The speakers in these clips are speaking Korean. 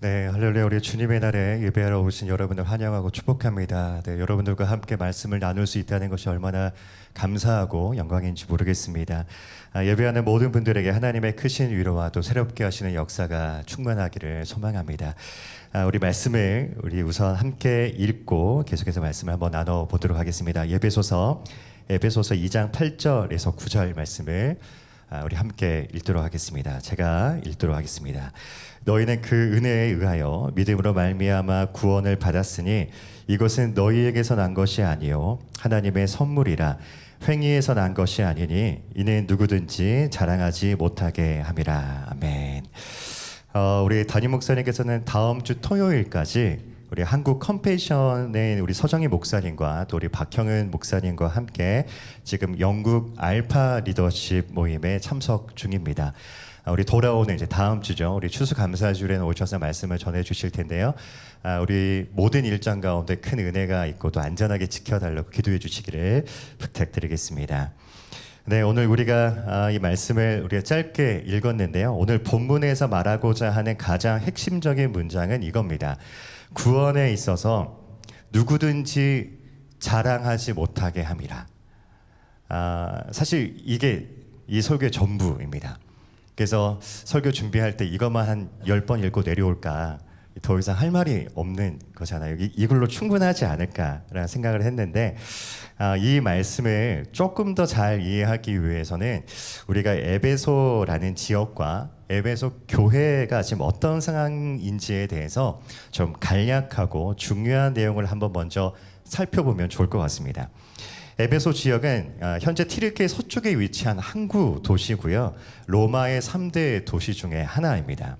네, 할렐루야 우리 주님의 날에 예배하러 오신 여러분을 환영하고 축복합니다. 네, 여러분들과 함께 말씀을 나눌 수 있다는 것이 얼마나 감사하고 영광인지 모르겠습니다. 아, 예배하는 모든 분들에게 하나님의 크신 위로와 또 새롭게 하시는 역사가 충만하기를 소망합니다. 아, 우리 말씀을 우리 우선 함께 읽고 계속해서 말씀을 한번 나눠 보도록 하겠습니다. 예배소서 에베소서 2장 8절에서 9절 말씀을 아, 우리 함께 읽도록 하겠습니다. 제가 읽도록 하겠습니다. 너희는 그 은혜에 의하여 믿음으로 말미암아 구원을 받았으니 이것은 너희에게서 난 것이 아니요 하나님의 선물이라 횡의에서 난 것이 아니니 이는 누구든지 자랑하지 못하게 함이라 아멘. 어, 우리 담임 목사님께서는 다음 주 토요일까지 우리 한국 컴패션의 우리 서정희 목사님과 또 우리 박형은 목사님과 함께 지금 영국 알파 리더십 모임에 참석 중입니다. 아, 우리 돌아오는 이제 다음 주죠. 우리 추수감사주일에는 오셔서 말씀을 전해 주실 텐데요. 아, 우리 모든 일정 가운데 큰 은혜가 있고 또 안전하게 지켜달라고 기도해 주시기를 부탁드리겠습니다. 네, 오늘 우리가 아, 이 말씀을 우리가 짧게 읽었는데요. 오늘 본문에서 말하고자 하는 가장 핵심적인 문장은 이겁니다. 구원에 있어서 누구든지 자랑하지 못하게 함이라. 아, 사실 이게 이 설교의 전부입니다. 그래서 설교 준비할 때 이것만 한열번 읽고 내려올까 더 이상 할 말이 없는 거잖아요. 이, 이걸로 충분하지 않을까라는 생각을 했는데 아, 이 말씀을 조금 더 잘 이해하기 위해서는 우리가 에베소라는 지역과 에베소 교회가 지금 어떤 상황인지에 대해서 좀 간략하고 중요한 내용을 한번 먼저 살펴보면 좋을 것 같습니다. 에베소 지역은 아, 현재 티르키의 서쪽에 위치한 항구 도시고요. 로마의 3대 도시 중에 하나입니다.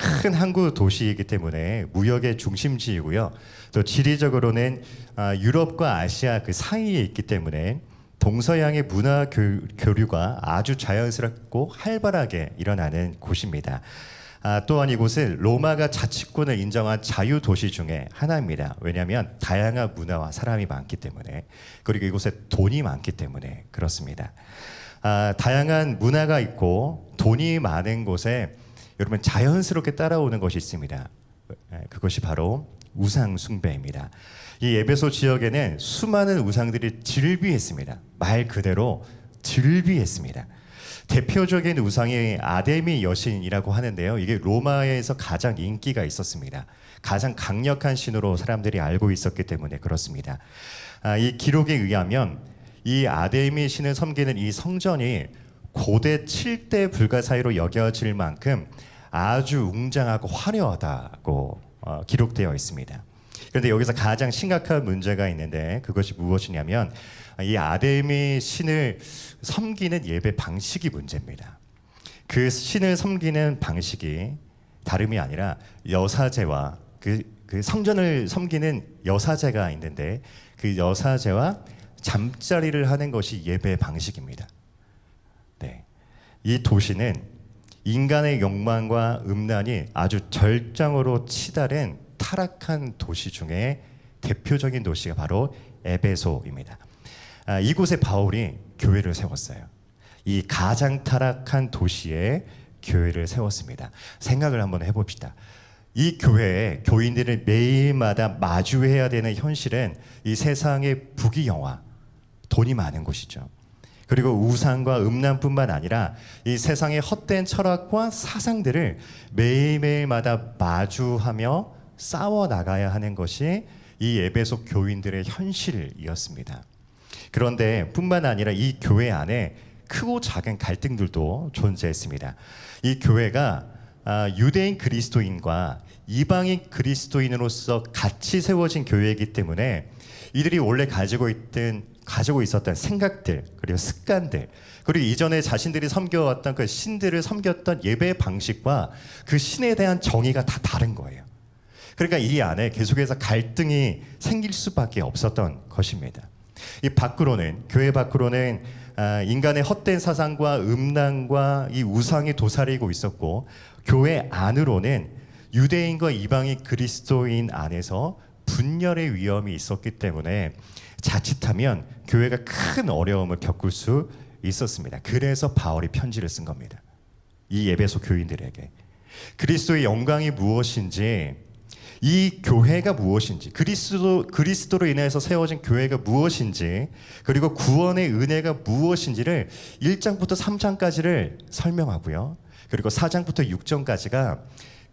큰 항구 도시이기 때문에 무역의 중심지이고요. 또 지리적으로는 아, 유럽과 아시아 그 사이에 있기 때문에 동서양의 문화 교류가 아주 자연스럽고 활발하게 일어나는 곳입니다. 아, 또한 이곳은 로마가 자치권을 인정한 자유 도시 중에 하나입니다. 왜냐하면 다양한 문화와 사람이 많기 때문에 그리고 이곳에 돈이 많기 때문에 그렇습니다. 아, 다양한 문화가 있고 돈이 많은 곳에 여러분 자연스럽게 따라오는 것이 있습니다. 예, 그것이 바로 우상 숭배입니다. 이 에베소 지역에는 수많은 우상들이 즐비했습니다. 말 그대로 즐비했습니다. 대표적인 우상이 아데미 여신이라고 하는데요. 이게 로마에서 가장 인기가 있었습니다. 가장 강력한 신으로 사람들이 알고 있었기 때문에 그렇습니다. 아, 이 기록에 의하면 이 아데미 신을 섬기는 이 성전이 고대 7대 불가사의로 여겨질 만큼 아주 웅장하고 화려하다고 어, 기록되어 있습니다. 그런데 여기서 가장 심각한 문제가 있는데 그것이 무엇이냐면 이 아데미 신을 섬기는 예배 방식이 문제입니다. 그 신을 섬기는 방식이 다름이 아니라 여사제와 그, 그 성전을 섬기는 여사제가 있는데 그 여사제와 잠자리를 하는 것이 예배 방식입니다. 네. 이 도시는 인간의 욕망과 음란이 아주 절정으로 치달은 타락한 도시 중에 대표적인 도시가 바로 에베소입니다. 아, 이곳에 바울이 교회를 세웠어요. 이 가장 타락한 도시에 교회를 세웠습니다. 생각을 한번 해봅시다. 이 교회에 교인들을 매일마다 마주해야 되는 현실은 이 세상의 부귀영화, 돈이 많은 곳이죠. 그리고 우상과 음란뿐만 아니라 이 세상의 헛된 철학과 사상들을 매일매일마다 마주하며 싸워 나가야 하는 것이 이 에베소 교인들의 현실이었습니다. 그런데 뿐만 아니라 이 교회 안에 크고 작은 갈등들도 존재했습니다. 이 교회가 아, 유대인 그리스도인과 이방인 그리스도인으로서 같이 세워진 교회이기 때문에 이들이 원래 가지고 있던 가지고 있었던 생각들 그리고 습관들 그리고 이전에 자신들이 섬겨왔던 그 신들을 섬겼던 예배 방식과 그 신에 대한 정의가 다 다른 거예요. 그러니까 이 안에 계속해서 갈등이 생길 수밖에 없었던 것입니다. 이 밖으로는 교회 밖으로는 아, 인간의 헛된 사상과 음란과 이 우상이 도사리고 있었고 교회 안으로는 유대인과 이방인 그리스도인 안에서 분열의 위험이 있었기 때문에 자칫하면 교회가 큰 어려움을 겪을 수 있었습니다. 그래서 바울이 편지를 쓴 겁니다. 이 예배소 교인들에게 그리스도의 영광이 무엇인지 이 교회가 무엇인지 그리스도 그리스도로 인해서 세워진 교회가 무엇인지 그리고 구원의 은혜가 무엇인지를 1장부터 3장까지를 설명하고요. 그리고 4장부터 6장까지가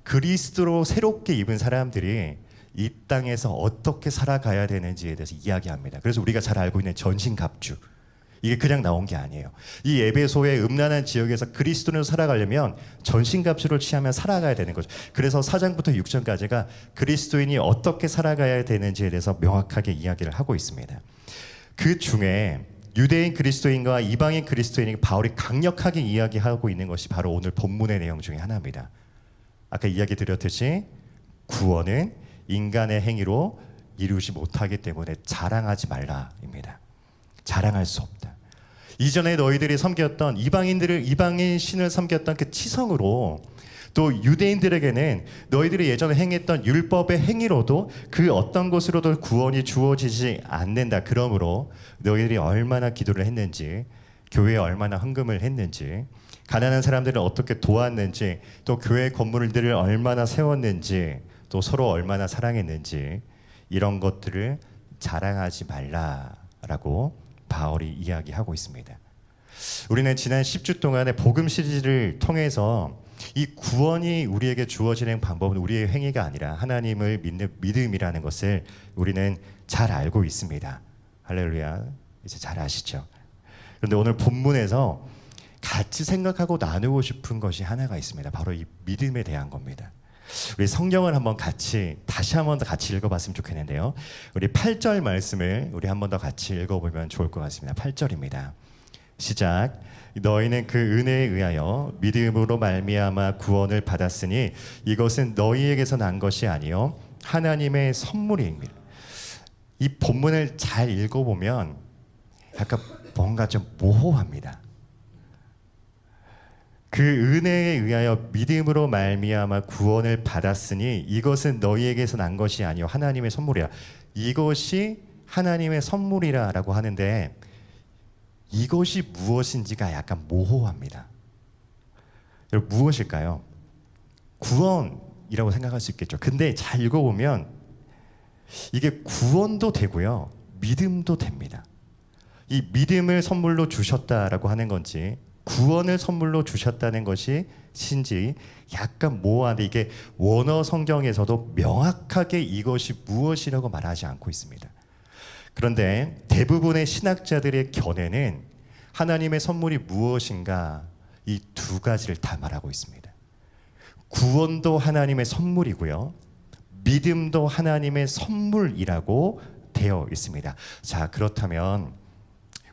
그리스도로 새롭게 입은 사람들이 이 땅에서 어떻게 살아가야 되는지에 대해서 이야기합니다. 그래서 우리가 잘 알고 있는 전신갑주 이게 그냥 나온 게 아니에요. 이 에베소의 음란한 지역에서 그리스도로 살아가려면 전신갑주를 취하며 살아가야 되는 거죠. 그래서 4장부터 6장까지가 그리스도인이 어떻게 살아가야 되는지에 대해서 명확하게 이야기를 하고 있습니다. 그 중에 유대인 그리스도인과 이방인 그리스도인이 바울이 강력하게 이야기하고 있는 것이 바로 오늘 본문의 내용 중에 하나입니다. 아까 이야기 드렸듯이 구원은 인간의 행위로 이루지 못하기 때문에 자랑하지 말라입니다. 자랑할 수 없다. 이전에 너희들이 섬겼던 이방인들을 이방인 신을 섬겼던 그 치성으로 또 유대인들에게는 너희들이 예전에 행했던 율법의 행위로도 그 어떤 것으로도 구원이 주어지지 않는다. 그러므로 너희들이 얼마나 기도를 했는지 교회에 얼마나 헌금을 했는지 가난한 사람들을 어떻게 도왔는지 또 교회 건물들을 얼마나 세웠는지 또 서로 얼마나 사랑했는지 이런 것들을 자랑하지 말라라고 바울이 이야기하고 있습니다. 우리는 지난 10주 동안의 복음 시리즈를 통해서 이 구원이 우리에게 주어지는 방법은 우리의 행위가 아니라 하나님을 믿는 믿음이라는 것을 우리는 잘 알고 있습니다. 할렐루야. 이제 잘 아시죠? 그런데 오늘 본문에서 같이 생각하고 나누고 싶은 것이 하나가 있습니다. 바로 이 믿음에 대한 겁니다. 우리 성경을 한번 같이 다시 한번 더 같이 읽어봤으면 좋겠는데요. 우리 8절 말씀을 우리 한번 더 같이 읽어보면 좋을 것 같습니다. 8절입니다. 시작. 너희는 그 은혜에 의하여 믿음으로 말미암아 구원을 받았으니 이것은 너희에게서 난 것이 아니요 하나님의 선물입니다. 이 본문을 잘 읽어보면 약간 뭔가 좀 모호합니다. 그 은혜에 의하여 믿음으로 말미암아 구원을 받았으니 이것은 너희에게서 난 것이 아니요 하나님의 선물이야. 이것이 하나님의 선물이라라고 하는데 이것이 무엇인지가 약간 모호합니다. 여러분 무엇일까요? 구원이라고 생각할 수 있겠죠. 근데 잘 읽어보면 이게 구원도 되고요, 믿음도 됩니다. 이 믿음을 선물로 주셨다라고 하는 건지 구원을 선물로 주셨다는 것이 신지 약간 모호한데 이게 원어 성경에서도 명확하게 이것이 무엇이라고 말하지 않고 있습니다. 그런데 대부분의 신학자들의 견해는 하나님의 선물이 무엇인가 이 두 가지를 다 말하고 있습니다. 구원도 하나님의 선물이고요. 믿음도 하나님의 선물이라고 되어 있습니다. 자, 그렇다면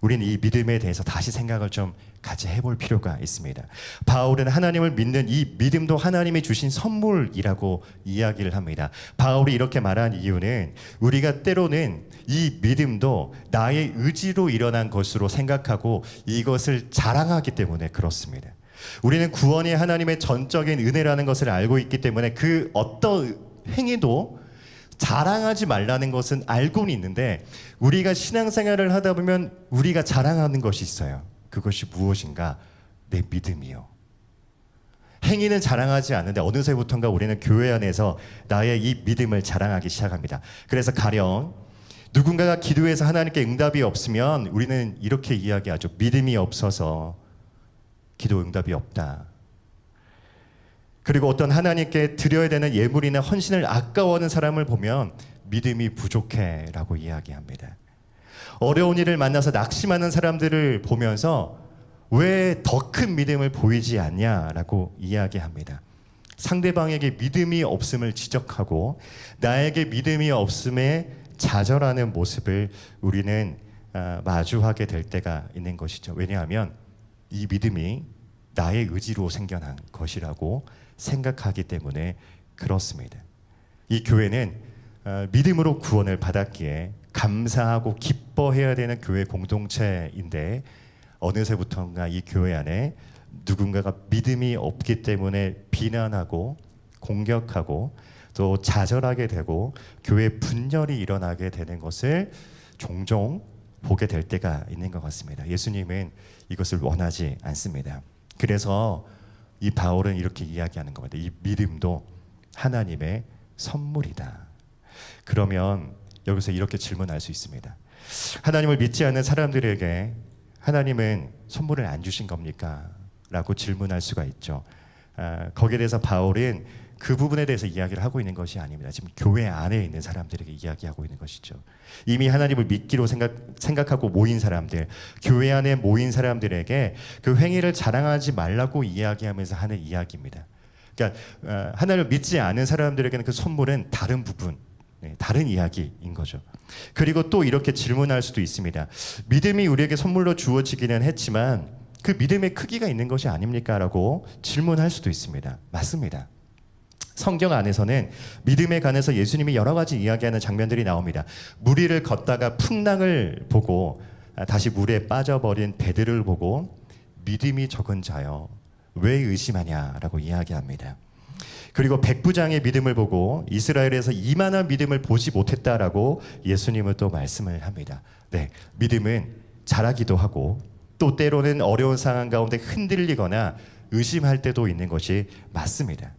우리는 이 믿음에 대해서 다시 생각을 좀 같이 해볼 필요가 있습니다. 바울은 하나님을 믿는 이 믿음도 하나님이 주신 선물이라고 이야기를 합니다. 바울이 이렇게 말한 이유는 우리가 때로는 이 믿음도 나의 의지로 일어난 것으로 생각하고 이것을 자랑하기 때문에 그렇습니다. 우리는 구원이 하나님의 전적인 은혜라는 것을 알고 있기 때문에 그 어떤 행위도 자랑하지 말라는 것은 알고는 있는데 우리가 신앙생활을 하다 보면 우리가 자랑하는 것이 있어요. 그것이 무엇인가? 내 믿음이요. 행위는 자랑하지 않는데 어느새부턴가 우리는 교회 안에서 나의 이 믿음을 자랑하기 시작합니다. 그래서 가령 누군가가 기도해서 하나님께 응답이 없으면 우리는 이렇게 이야기하죠. 믿음이 없어서 기도 응답이 없다. 그리고 어떤 하나님께 드려야 되는 예물이나 헌신을 아까워하는 사람을 보면 믿음이 부족해라고 이야기합니다. 어려운 일을 만나서 낙심하는 사람들을 보면서 왜 더 큰 믿음을 보이지 않냐라고 이야기합니다. 상대방에게 믿음이 없음을 지적하고 나에게 믿음이 없음에 좌절하는 모습을 우리는 아, 마주하게 될 때가 있는 것이죠. 왜냐하면 이 믿음이 나의 의지로 생겨난 것이라고 생각하기 때문에 그렇습니다. 이 교회는 어, 믿음으로 구원을 받았기에 감사하고 기뻐해야 되는 교회 공동체인데 어느새부턴가 이 교회 안에 누군가가 믿음이 없기 때문에 비난하고 공격하고 또 좌절하게 되고 교회 분열이 일어나게 되는 것을 종종 보게 될 때가 있는 것 같습니다. 예수님은 이것을 원하지 않습니다. 그래서 이 바울은 이렇게 이야기하는 겁니다. 이 믿음도 하나님의 선물이다. 그러면 여기서 이렇게 질문할 수 있습니다. 하나님을 믿지 않는 사람들에게 하나님은 선물을 안 주신 겁니까? 라고 질문할 수가 있죠. 아, 거기에 대해서 바울은 그 부분에 대해서 이야기를 하고 있는 것이 아닙니다. 지금 교회 안에 있는 사람들에게 이야기하고 있는 것이죠. 이미 하나님을 믿기로 생각, 생각하고 모인 사람들, 교회 안에 모인 사람들에게 그 행위를 자랑하지 말라고 이야기하면서 하는 이야기입니다. 그러니까 어, 하나님을 믿지 않은 사람들에게는 그 선물은 다른 부분, 네, 다른 이야기인 거죠. 그리고 또 이렇게 질문할 수도 있습니다. 믿음이 우리에게 선물로 주어지기는 했지만 그 믿음의 크기가 있는 것이 아닙니까?라고 질문할 수도 있습니다. 맞습니다. 성경 안에서는 믿음에 관해서 예수님이 여러 가지 이야기하는 장면들이 나옵니다. 물 위를 걷다가 풍랑을 보고 아, 다시 물에 빠져버린 베드를 보고 믿음이 적은 자여 왜 의심하냐라고 이야기합니다. 그리고 백부장의 믿음을 보고 이스라엘에서 이만한 믿음을 보지 못했다라고 예수님은 또 말씀을 합니다. 네, 믿음은 자라기도 하고 또 때로는 어려운 상황 가운데 흔들리거나 의심할 때도 있는 것이 맞습니다.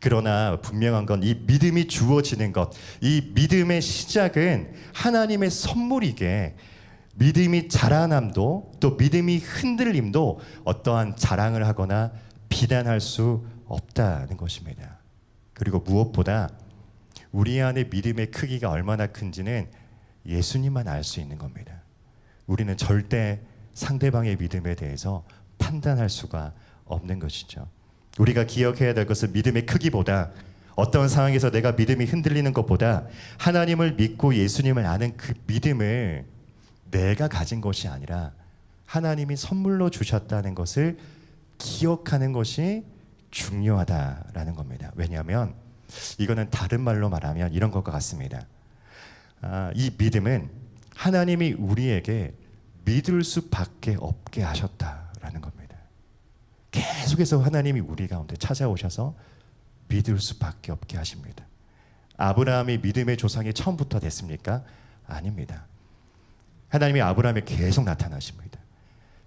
그러나 분명한 건 이 믿음이 주어지는 것, 이 믿음의 시작은 하나님의 선물이게 믿음이 자라남도 또 믿음이 흔들림도 어떠한 자랑을 하거나 비난할 수 없다는 것입니다. 그리고 무엇보다 우리 안에 믿음의 크기가 얼마나 큰지는 예수님만 알 수 있는 겁니다. 우리는 절대 상대방의 믿음에 대해서 판단할 수가 없는 것이죠. 우리가 기억해야 될 것은 믿음의 크기보다 어떤 상황에서 내가 믿음이 흔들리는 것보다 하나님을 믿고 예수님을 아는 그 믿음을 내가 가진 것이 아니라 하나님이 선물로 주셨다는 것을 기억하는 것이 중요하다라는 겁니다. 왜냐하면 이거는 다른 말로 말하면 이런 것과 같습니다. 아, 이 믿음은 하나님이 우리에게 믿을 수밖에 없게 하셨다라는 겁니다. 계속해서 하나님이 우리 가운데 찾아오셔서 믿을 수밖에 없게 하십니다. 아브라함이 믿음의 조상이 처음부터 됐습니까? 아닙니다. 하나님이 아브라함에 계속 나타나십니다.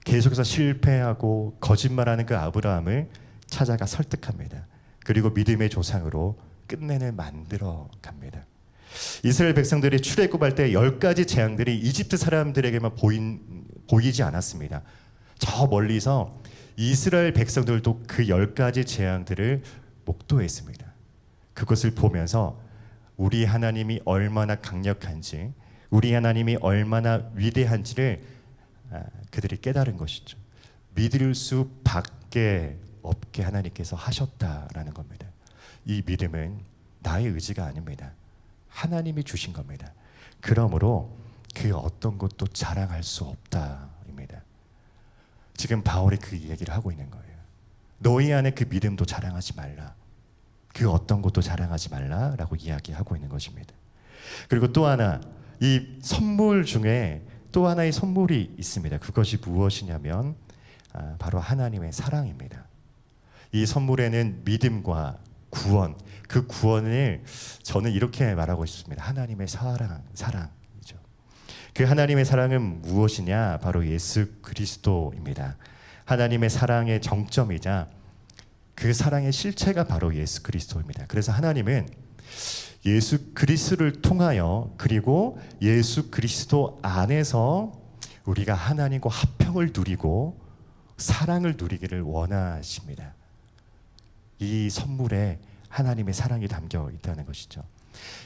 계속해서 실패하고 거짓말하는 그 아브라함을 찾아가 설득합니다. 그리고 믿음의 조상으로 끝내는 만들어 갑니다. 이스라엘 백성들이 출애굽할 때 열 가지 재앙들이 이집트 사람들에게만 보인, 보이지 않았습니다. 저 멀리서 이스라엘 백성들도 그 열 가지 재앙들을 목도했습니다. 그것을 보면서 우리 하나님이 얼마나 강력한지, 우리 하나님이 얼마나 위대한지를 아, 그들이 깨달은 것이죠. 믿을 수밖에 없게 하나님께서 하셨다라는 겁니다. 이 믿음은 나의 의지가 아닙니다. 하나님이 주신 겁니다. 그러므로 그 어떤 것도 자랑할 수 없다입니다. 지금 바울이 그 얘기를 하고 있는 거예요. 너희 안에 그 믿음도 자랑하지 말라. 그 어떤 것도 자랑하지 말라라고 이야기하고 있는 것입니다. 그리고 또 하나 이 선물 중에 또 하나의 선물이 있습니다. 그것이 무엇이냐면 아, 바로 하나님의 사랑입니다. 이 선물에는 믿음과 구원, 그 구원을 저는 이렇게 말하고 싶습니다. 하나님의 사랑, 사랑이죠. 그 하나님의 사랑은 무엇이냐? 바로 예수 그리스도입니다. 하나님의 사랑의 정점이자 그 사랑의 실체가 바로 예수 그리스도입니다. 그래서 하나님은 예수 그리스도를 통하여 그리고 예수 그리스도 안에서 우리가 하나님과 합평을 누리고 사랑을 누리기를 원하십니다. 이 선물에 하나님의 사랑이 담겨 있다는 것이죠.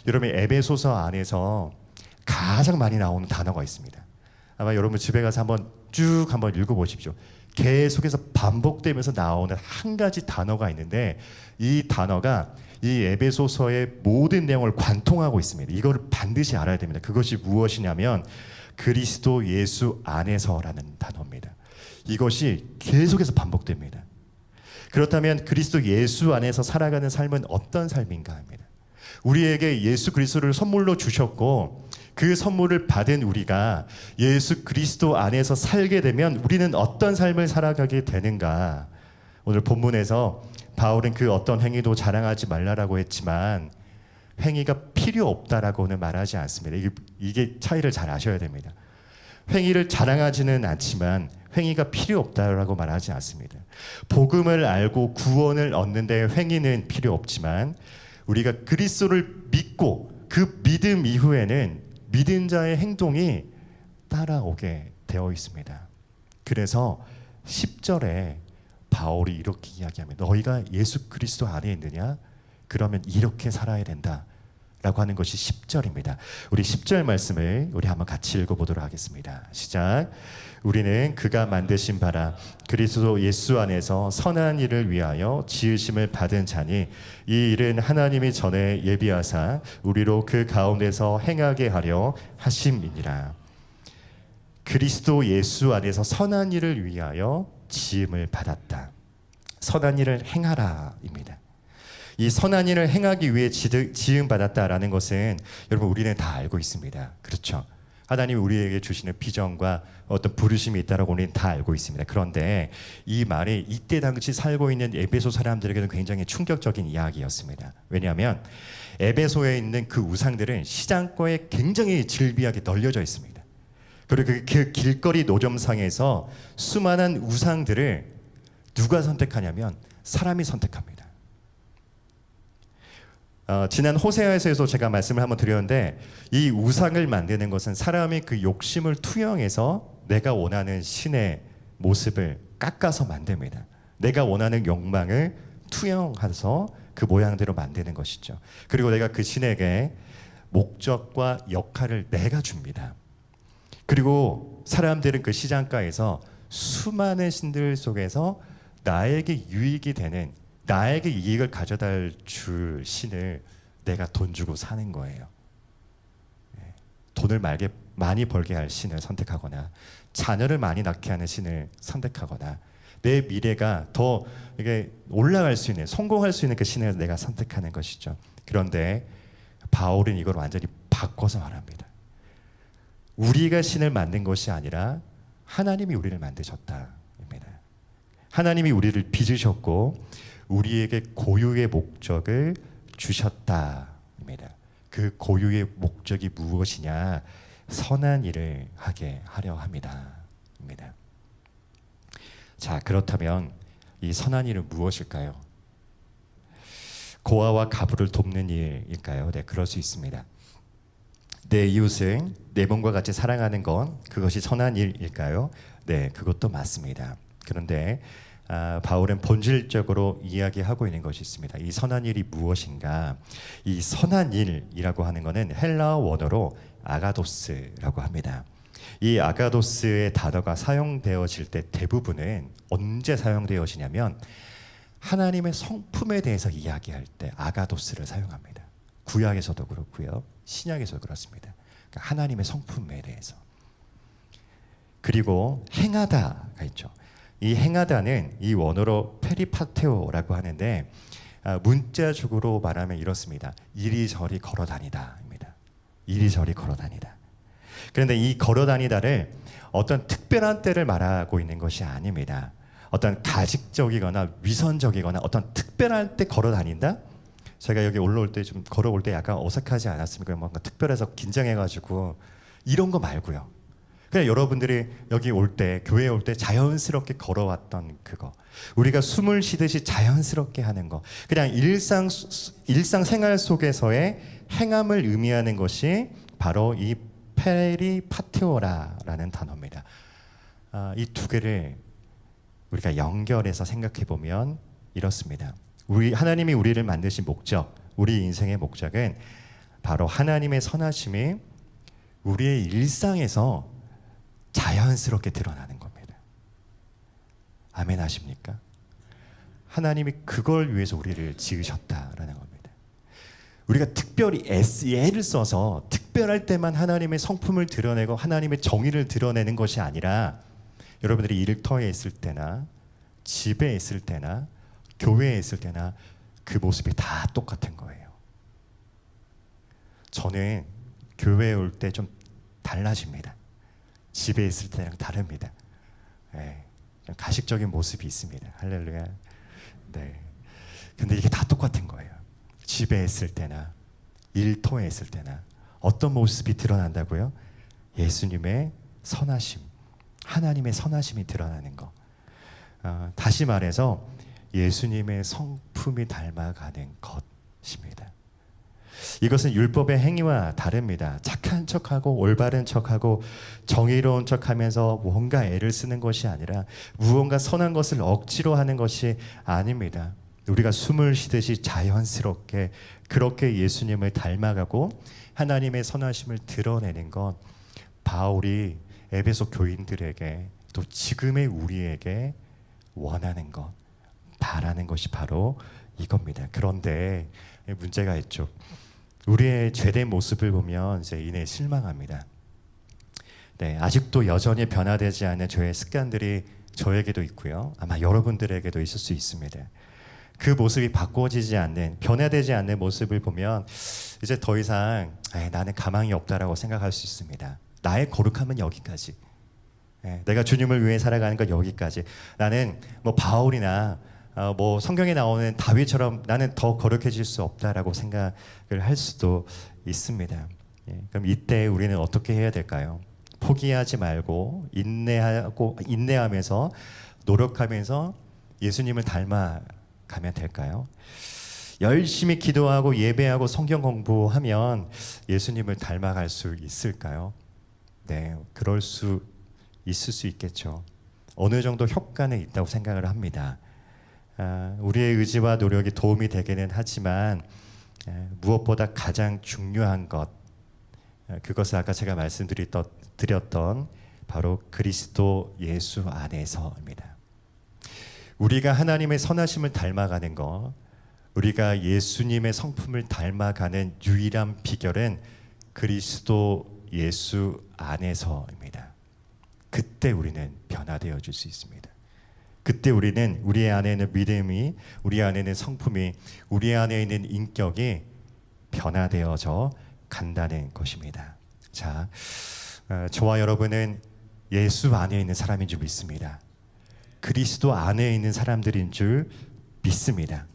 여러분 에베소서 안에서 가장 많이 나오는 단어가 있습니다. 아마 여러분 집에 가서 한번 쭉 한번 읽어보십시오. 계속해서 반복되면서 나오는 한 가지 단어가 있는데 이 단어가 이 에베소서의 모든 내용을 관통하고 있습니다. 이걸 반드시 알아야 됩니다. 그것이 무엇이냐면 그리스도 예수 안에서라는 단어입니다. 이것이 계속해서 반복됩니다. 그렇다면 그리스도 예수 안에서 살아가는 삶은 어떤 삶인가 합니다. 우리에게 예수 그리스도를 선물로 주셨고 그 선물을 받은 우리가 예수 그리스도 안에서 살게 되면 우리는 어떤 삶을 살아가게 되는가? 오늘 본문에서 바울은 그 어떤 행위도 자랑하지 말라라고 했지만 행위가 필요 없다라고는 말하지 않습니다. 이게, 이게 차이를 잘 아셔야 됩니다. 행위를 자랑하지는 않지만 횡의가 필요 없다라고 말하지 않습니다. 복음을 알고 구원을 얻는 데 횡의는 필요 없지만 우리가 그리스도를 믿고 그 믿음 이후에는 믿은 자의 행동이 따라오게 되어 있습니다. 그래서 10절에 바울이 이렇게 이야기합니다. 너희가 예수 그리스도 안에 있느냐? 그러면 이렇게 살아야 된다. 라고 하는 것이 10절입니다. 우리 10절 말씀을 우리 한번 같이 읽어보도록 하겠습니다. 시작. 우리는 그가 만드신 바라 그리스도 예수 안에서 선한 일을 위하여 지으심을 받은 자니 이 일은 하나님이 전에 예비하사 우리로 그 가운데서 행하게 하려 하심이니라. 그리스도 예수 안에서 선한 일을 위하여 지음을 받았다. 선한 일을 행하라입니다. 이 선한 일을 행하기 위해 지음 받았다라는 것은 여러분 우리는 다 알고 있습니다. 그렇죠? 하나님이 우리에게 주시는 비전과 어떤 부르심이 있다라고 우리는 다 알고 있습니다. 그런데 이 말이 이때 당시 살고 있는 에베소 사람들에게는 굉장히 충격적인 이야기였습니다. 왜냐하면 에베소에 있는 그 우상들은 시장가에 굉장히 질비하게 널려져 있습니다. 그리고 그, 그 길거리 노점상에서 수많은 우상들을 누가 선택하냐면 사람이 선택합니다. 어, 지난 호세아에서 제가 말씀을 한번 드렸는데 이 우상을 만드는 것은 사람이 그 욕심을 투영해서 내가 원하는 신의 모습을 깎아서 만듭니다. 내가 원하는 욕망을 투영해서 그 모양대로 만드는 것이죠. 그리고 내가 그 신에게 목적과 역할을 내가 줍니다. 그리고 사람들은 그 시장가에서 수많은 신들 속에서 나에게 유익이 되는 나에게 이익을 가져다 줄 신을 내가 돈 주고 사는 거예요. 예. 돈을 말게 많이 벌게 할 신을 선택하거나 자녀를 많이 낳게 하는 신을 선택하거나 내 미래가 더 이게 올라갈 수 있는 성공할 수 있는 그 신을 내가 선택하는 것이죠. 그런데 바울은 이걸 완전히 바꿔서 말합니다. 우리가 신을 만든 것이 아니라 하나님이 우리를 만드셨다입니다. 하나님이 우리를 빚으셨고 우리에게 고유의 목적을 주셨다입니다. 그 고유의 목적이 무엇이냐? 선한 일을 하게 하려 합니다. 입니다. 자, 그렇다면 이 선한 일은 무엇일까요? 고아와 가부를 돕는 일일까요? 네, 그럴 수 있습니다. 내 이웃을 내 몸과 같이 사랑하는 건 그것이 선한 일일까요? 네, 그것도 맞습니다. 그런데 아, 바울은 본질적으로 이야기하고 있는 것이 있습니다. 이 선한 일이 무엇인가? 이 선한 일이라고 하는 것은 헬라어 원어로 아가도스라고 합니다. 이 아가도스의 단어가 사용되어질 때 대부분은 언제 사용되어지냐면 하나님의 성품에 대해서 이야기할 때 아가도스를 사용합니다. 구약에서도 그렇고요. 신약에서 그렇습니다. 그러니까 하나님의 성품에 대해서. 그리고 행하다가 있죠. 이 행하다는 이 원어로 페리파테오라고 하는데 아, 문자적으로 말하면 이렇습니다. 이리저리 걸어다니다입니다. 이리저리 걸어다니다. 그런데 이 걸어다니다를 어떤 특별한 때를 말하고 있는 것이 아닙니다. 어떤 가직적이거나 위선적이거나 어떤 특별한 때 걸어다닌다? 제가 여기 올라올 때 좀 걸어올 때 약간 어색하지 않았습니까? 뭔가 특별해서 긴장해가지고 이런 거 말고요. 그냥 여러분들이 여기 올 때 교회에 올때 자연스럽게 걸어왔던 그거 우리가 숨을 쉬듯이 자연스럽게 하는 거 그냥 일상 일상 생활 속에서의 행함을 의미하는 것이 바로 이 페리파티오라라는 단어입니다. 아, 이두 개를 우리가 연결해서 생각해 보면 이렇습니다. 우리 하나님이 우리를 만드신 목적, 우리 인생의 목적은 바로 하나님의 선하심이 우리의 일상에서 자연스럽게 드러나는 겁니다. 아멘 하십니까? 하나님이 그걸 위해서 우리를 지으셨다라는 겁니다. 우리가 특별히 애를 써서 특별할 때만 하나님의 성품을 드러내고 하나님의 정의를 드러내는 것이 아니라 여러분들이 일터에 있을 때나 집에 있을 때나 교회에 있을 때나 그 모습이 다 똑같은 거예요. 저는 교회에 올 때 좀 달라집니다. 집에 있을 때랑 다릅니다. 네, 가식적인 모습이 있습니다. 할렐루야. 네. 근데 이게 다 똑같은 거예요. 집에 있을 때나 일터에 있을 때나 어떤 모습이 드러난다고요? 예수님의 선하심, 하나님의 선하심이 드러나는 것. 어, 다시 말해서 예수님의 성품이 닮아가는 것입니다. 이것은 율법의 행위와 다릅니다. 착한 척하고 올바른 척하고 정의로운 척하면서 뭔가 애를 쓰는 것이 아니라 무언가 선한 것을 억지로 하는 것이 아닙니다. 우리가 숨을 쉬듯이 자연스럽게 그렇게 예수님을 닮아가고 하나님의 선하심을 드러내는 것 바울이 에베소 교인들에게 또 지금의 우리에게 원하는 것 바라는 것이 바로 이겁니다. 그런데 문제가 있죠. 우리의 죄된 모습을 보면 이제 이내 실망합니다. 네, 아직도 여전히 변화되지 않은 저의 습관들이 저에게도 있고요. 아마 여러분들에게도 있을 수 있습니다. 그 모습이 바꿔지지 않는 변화되지 않는 모습을 보면 이제 더 이상 에이, 나는 가망이 없다라고 생각할 수 있습니다. 나의 거룩함은 여기까지. 예, 내가 주님을 위해 살아가는 건 여기까지. 나는 뭐 바울이나 어, 뭐 성경에 나오는 다윗처럼 나는 더 거룩해질 수 없다라고 생각을 할 수도 있습니다. 예, 그럼 이때 우리는 어떻게 해야 될까요? 포기하지 말고 인내하고 인내하면서 노력하면서 예수님을 닮아가면 될까요? 열심히 기도하고 예배하고 성경 공부하면 예수님을 닮아갈 수 있을까요? 네, 그럴 수 있을 수 있겠죠. 어느 정도 효과는 있다고 생각을 합니다. 아, 우리의 의지와 노력이 도움이 되기는 하지만 에, 무엇보다 가장 중요한 것 에, 그것을 아까 제가 말씀드렸던 바로 그리스도 예수 안에서입니다. 우리가 하나님의 선하심을 닮아가는 것, 우리가 예수님의 성품을 닮아가는 유일한 비결은 그리스도 예수 안에서입니다. 그때 우리는 변화되어 줄 수 있습니다. 그때 우리는 우리 안에 있는 믿음이, 우리 안에 있는 성품이, 우리 안에 있는 인격이 변화되어져 간다는 것입니다. 자, 어, 저와 여러분은 예수 안에 있는 사람인 줄 믿습니다. 그리스도 안에 있는 사람들인 줄 믿습니다.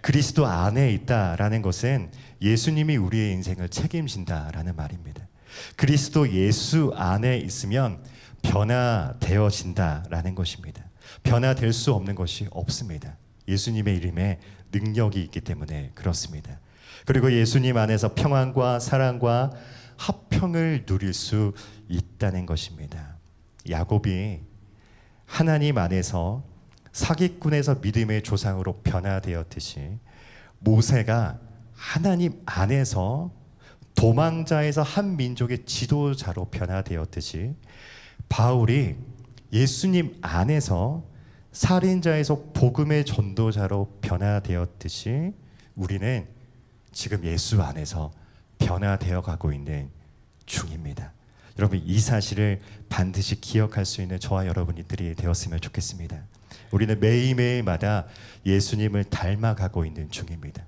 그리스도 안에 있다라는 것은 예수님이 우리의 인생을 책임진다라는 말입니다. 그리스도 예수 안에 있으면 변화되어진다라는 것입니다. 변화될 수 없는 것이 없습니다. 예수님의 이름에 능력이 있기 때문에 그렇습니다. 그리고 예수님 안에서 평안과 사랑과 합평을 누릴 수 있다는 것입니다. 야곱이 하나님 안에서 사기꾼에서 믿음의 조상으로 변화되었듯이 모세가 하나님 안에서 도망자에서 한 민족의 지도자로 변화되었듯이 바울이 예수님 안에서 살인자에서 복음의 전도자로 변화되었듯이 우리는 지금 예수 안에서 변화되어 가고 있는 중입니다. 여러분 이 사실을 반드시 기억할 수 있는 저와 여러분들이 되었으면 좋겠습니다. 우리는 매일매일마다 예수님을 닮아가고 있는 중입니다.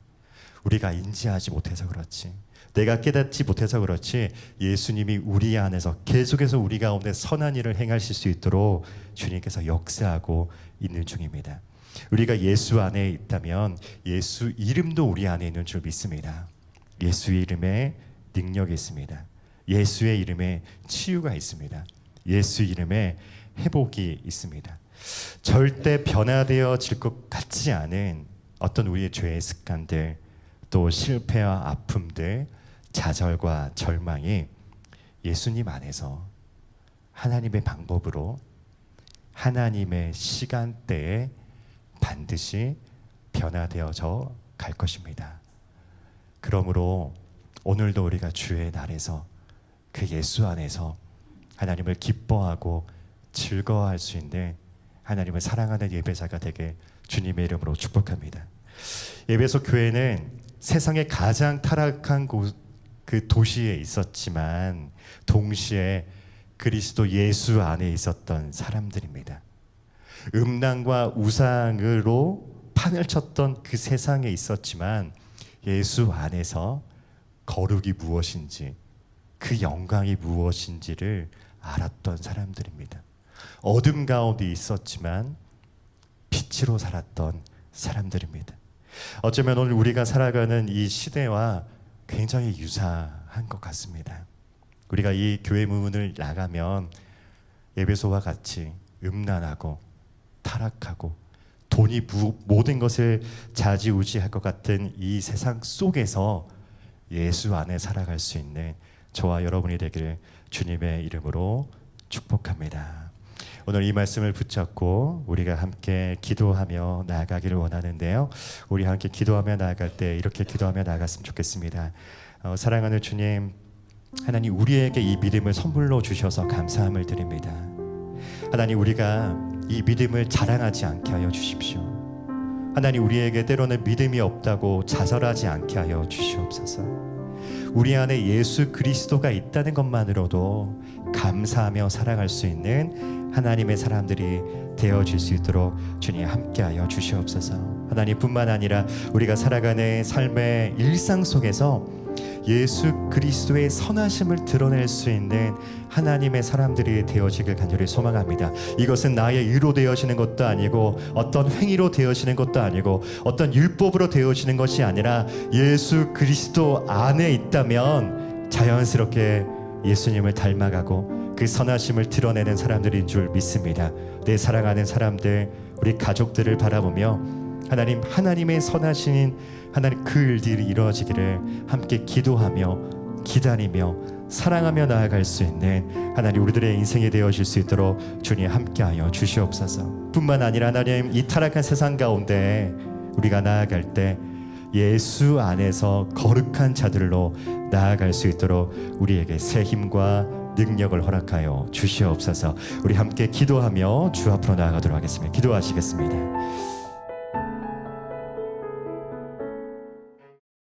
우리가 인지하지 못해서 그렇지. 내가 깨닫지 못해서 그렇지 예수님이 우리 안에서 계속해서 우리 가운데 선한 일을 행하실 수 있도록 주님께서 역사하고 있는 중입니다. 우리가 예수 안에 있다면 예수 이름도 우리 안에 있는 줄 믿습니다. 예수의 이름에 능력이 있습니다. 예수의 이름에 치유가 있습니다. 예수 이름에 회복이 있습니다. 절대 변화되어질 것 같지 않은 어떤 우리의 죄의 습관들, 또 실패와 아픔들, 좌절과 절망이 예수님 안에서 하나님의 방법으로 하나님의 시간대에 반드시 변화되어져 갈 것입니다. 그러므로 오늘도 우리가 주의 날에서 그 예수 안에서 하나님을 기뻐하고 즐거워할 수 있는 하나님을 사랑하는 예배자가 되게 주님의 이름으로 축복합니다. 예배소 교회는 세상의 가장 타락한 곳, 그 도시에 있었지만 동시에 그리스도 예수 안에 있었던 사람들입니다. 음란과 우상으로 판을 쳤던 그 세상에 있었지만 예수 안에서 거룩이 무엇인지 그 영광이 무엇인지를 알았던 사람들입니다. 어둠 가운데 있었지만 빛으로 살았던 사람들입니다. 어쩌면 오늘 우리가 살아가는 이 시대와 굉장히 유사한 것 같습니다. 우리가 이 교회 문을 나가면 에베소와 같이 음란하고 타락하고 돈이 무- 모든 것을 좌지우지할 것 같은 이 세상 속에서 예수 안에 살아갈 수 있는 저와 여러분이 되기를 주님의 이름으로 축복합니다. 오늘 이 말씀을 붙잡고 우리가 함께 기도하며 나아가기를 원하는데요. 우리 함께 기도하며 나아갈 때 이렇게 기도하며 나아갔으면 좋겠습니다. 어, 사랑하는 주님, 하나님 우리에게 이 믿음을 선물로 주셔서 감사함을 드립니다. 하나님 우리가 이 믿음을 자랑하지 않게 하여 주십시오. 하나님 우리에게 때로는 믿음이 없다고 자설하지 않게 하여 주시옵소서. 우리 안에 예수 그리스도가 있다는 것만으로도 감사하며 살아갈 수 있는 하나님의 사람들이 되어질 수 있도록 주님 함께하여 주시옵소서. 하나님뿐만 아니라 우리가 살아가는 삶의 일상 속에서 예수 그리스도의 선하심을 드러낼 수 있는 하나님의 사람들이 되어지길 간절히 소망합니다. 이것은 나의 의로 되어지는 것도 아니고 어떤 행위로 되어지는 것도 아니고 어떤 율법으로 되어지는 것이 아니라 예수 그리스도 안에 있다면 자연스럽게 예수님을 닮아가고 그 선하심을 드러내는 사람들인 줄 믿습니다. 내 사랑하는 사람들, 우리 가족들을 바라보며 하나님 하나님의 선하신 하나님 그 일들이 이루어지기를 함께 기도하며 기다리며 사랑하며 나아갈 수 있는 하나님 우리들의 인생이 되어질 수 있도록 주님 함께하여 주시옵소서. 뿐만 아니라 하나님 이 타락한 세상 가운데 우리가 나아갈 때 예수 안에서 거룩한 자들로 나아갈 수 있도록 우리에게 새 힘과 능력을 허락하여 주시옵소서. 우리 함께 기도하며 주 앞으로 나아가도록 하겠습니다. 기도하시겠습니다.